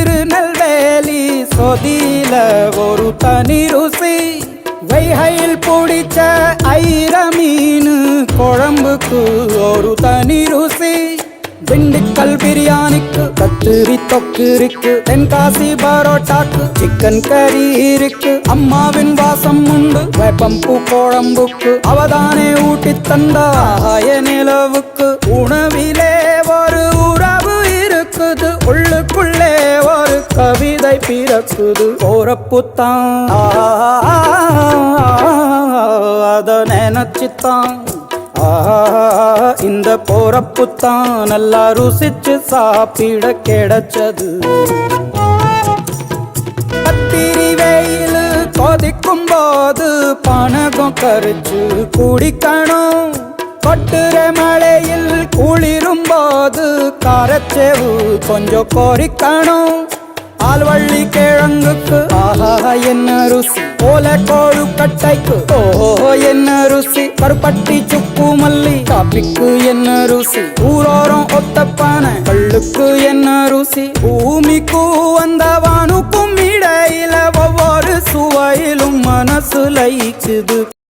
திருநெல்வேலி சொதியில ஒரு தனி ருசி. வைகையில் பிடிச்ச ஐர மீன் குழம்புக்கு ஒரு தனி ருசி. திண்டுக்கல் பிரியாணிக்கு கத்திரி தொக்கு இருக்கு தென்காசி பரோட்டாக்கு சிக்கன் கறி இருக்கு. அம்மாவின் வாசம் உண்டு வேப்பம்பூ குழம்புக்கு அவதானே ஊட்டி தந்தாய நிலவுக்கு. உணவிலே ஒரு உறவு இருக்குது உள்ளுக்குள்ளே கவிதை பிறக்குது போறப்புத்தான் அத நினைச்சுத்தான். இந்த போறப்புத்தான் நல்லா ருசிச்சு சாப்பிட கிடைச்சது. கத்திரி வெயில் கொதிக்கும் போது பணகம் கரிச்சு குடிக்கணும். கொட்டுற மழையில் குளிரும் போது காரச்சேவு கொஞ்சம் கொறிக்கணும் என்ன ருசி போல கோழு கட்டைக்கு. ஓஹோ என்ன ருசி கருப்பட்டி சுக்கு மல்லி. காப்பிக்கு என்ன ருசி ஊரோரம் ஒத்தப்பான. கள்ளுக்கு என்ன ருசி பூமிக்கு அந்த வானுக்கும் இடையில ஒவ்வொரு சுவையிலும் மனசு லயிச்சுது.